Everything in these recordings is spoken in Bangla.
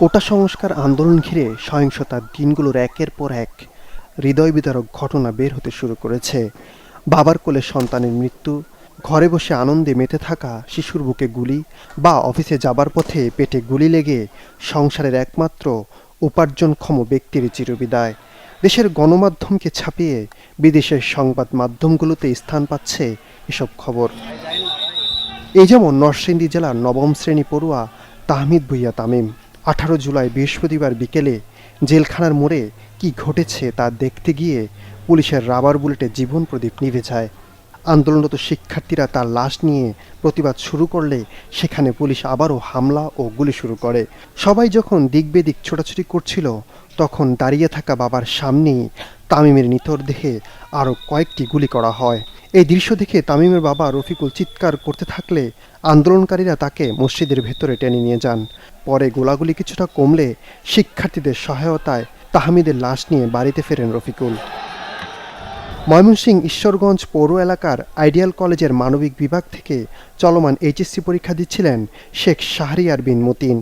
কোটা সংস্কার আন্দোলন ঘিরে সহিংসতার দিনগুলোর একের পর এক হৃদয় বিদারক ঘটনা বের হতে শুরু করেছে। বাবার কোলে সন্তানের মৃত্যু, ঘরে বসে আনন্দে মেতে থাকা শিশুর বুকে গুলি বা অফিসে যাবার পথে পেটে গুলি লেগে সংসারের একমাত্র উপার্জনক্ষম ব্যক্তির চিরবিদায়। দেশের গণমাধ্যমকে ছাপিয়ে বিদেশের সংবাদ মাধ্যমগুলোতে স্থান পাচ্ছে এসব খবর। এই যেমন নরসিংদী জেলার নবম শ্রেণি পড়ুয়া তাহমিদ ভুইয়া তামিম। আঠারো জুলাই বৃহস্পতিবার বিকেলে জেলখানার মোড়ে কি ঘটেছে তা দেখতে গিয়ে পুলিশের রাবার বুলেটে জীবন প্রদীপ নিভে যায়। আন্দোলনরত শিক্ষার্থীরা তার লাশ নিয়ে প্রতিবাদ শুরু করলে সেখানে পুলিশ আবারও হামলা ও গুলি শুরু করে। সবাই যখন দিক বেদিক ছোটাছুটি করছিল, তখন দাঁড়িয়ে থাকা বাবার সামনেই তামিমের নিথর দেহে আরও কয়েকটি গুলি করা হয়। এই দৃশ্য দেখে তামিমের বাবা রফিকুল চিৎকার করতে থাকলে আন্দোলনকারীরা তাকে মসজিদের ভেতরে টেনে নিয়ে যান। পরে গোলাগুলি কিছুটা কমলে শিক্ষার্থীদের সহায়তায় তাহমিদের লাশ নিয়ে বাড়িতে ফেরেন রফিকুল। ময়মনসিংহ ঈশ্বরগঞ্জ পৌর এলাকার আইডিয়াল কলেজের মানবিক বিভাগ থেকে চলমান এইচএসসি পরীক্ষা দিচ্ছিলেন শেখ শাহরিয়ার বিন মতিন।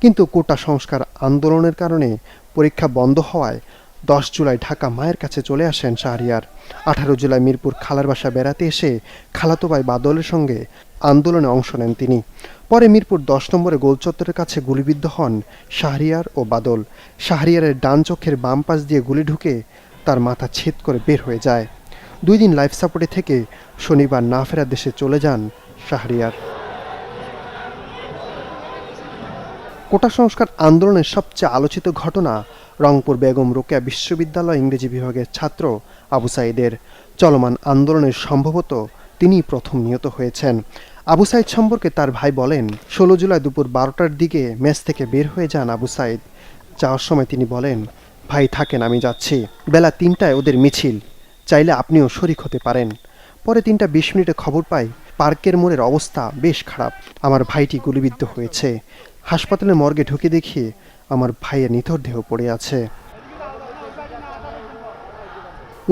কিন্তু কোটা সংস্কার আন্দোলনের কারণে পরীক্ষা বন্ধ হওয়ায় দশ জুলাই ঢাকা মায়ের কাছে চলে আসেন শাহরিয়ার। আঠারো জুলাই মিরপুর খালার বাসা বেড়াতে এসে খালাতো ভাই বাদলের সঙ্গে আন্দোলনে অংশ নেন তিনি। পরে মিরপুর দশ নম্বরে গোলচত্বরের কাছে গুলিবিদ্ধ হন শাহরিয়ার ও বাদল। শাহরিয়ারের ডান চোখের বাম পাশ দিয়ে গুলি ঢুকে তার মাথা ছেদ করে বের হয়ে যায়। দুই দিন লাইফ সাপোর্টে থেকে শনিবার না ফেরার দেশে চলে যান শাহরিয়ার। কোটা সংস্কার আন্দোলনের সবচেয়ে আলোচিত ঘটনা রংপুর বেগম রোকেয়া বিশ্ববিদ্যালয় ইংরেজি বিভাগের ছাত্র আবু সাইদের। চলমান আন্দোলনের সম্ভবত তিনি প্রথম নিহত হয়েছেন। আবু সাইদ সম্পর্কে তার ভাই বলেন, ষোলো জুলাই দুপুর বারোটার দিকে মেস থেকে বের হয়ে যান আবু সাইদ। যাওয়ার সময় তিনি বলেন ভাই থাকেন, আমি যাচ্ছি। বেলা তিনটায় ওদের মিছিল। চাইলে আপনিও শরিক হতে পারেন। পরে তিনটা বিশ মিনিটে খবর পাই, পার্কের মোড়ের অবস্থা বেশ খারাপ। আমার ভাইটি গুলিবিদ্ধ হয়েছে। হাসপাতালের মর্গে ঢুকে দেখি আমার ভাইয়ের নিথর দেহ পড়ে আছে।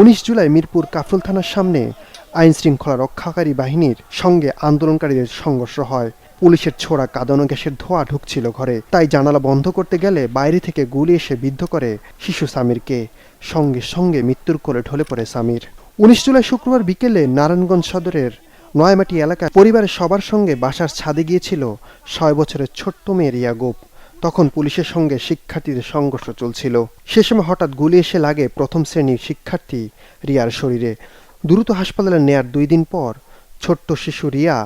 উনিশ জুলাই মিরপুর কাফরুল থানার সামনে আইন শৃঙ্খলা রক্ষাকারী বাহিনীর সঙ্গে আন্দোলনকারীদের সংঘর্ষ হয়। পুলিশের ছোড়া কাঁদানো গ্যাসের ধোঁয়া ঢুকছিল ঘরে। তাই জানালা বন্ধ করতে গেলে বাইরে থেকে গুলি এসে বিদ্ধ করে শিশু সামিরকে। সঙ্গে সঙ্গে মৃত্যুর কোলে ঢলে পড়ে সামির। উনিশ জুলাই শুক্রবার বিকেলে নারায়ণগঞ্জ সদরের নয়মাটি এলাকায় পরিবারের সবার সঙ্গে বাসার ছাদে গিয়েছিল ছয় বছরের ছোট্ট মেয়ে রিয়া গোপ। তখন পুলিশের সঙ্গে শিক্ষার্থীদের সংঘর্ষ চলছিল। সে সময় হঠাৎ গুলি এসে লাগে প্রথম শ্রেণির শিক্ষার্থী রিয়ার শরীরে। দ্রুত হাসপাতালে নেয়ার দুই দিন পর ছোট্ট শিশু রিয়া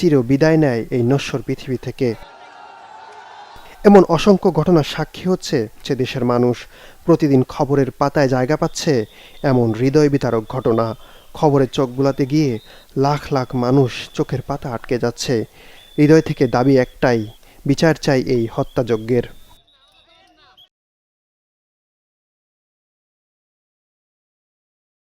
চির বিদায় নেয় এই নশ্বর পৃথিবী থেকে। এমন অসংখ্য ঘটনার সাক্ষী হচ্ছে যে দেশের মানুষ প্রতিদিন খবরের পাতায় জায়গা পাচ্ছে এমন হৃদয় বিতারক ঘটনা। খবরের চোখ বুলাতে গিয়ে লাখ লাখ মানুষ চোখের পাতা আটকে যাচ্ছে। হৃদয় থেকে দাবি একটাই, বিচার চাই এই হত্যাযজ্ঞের।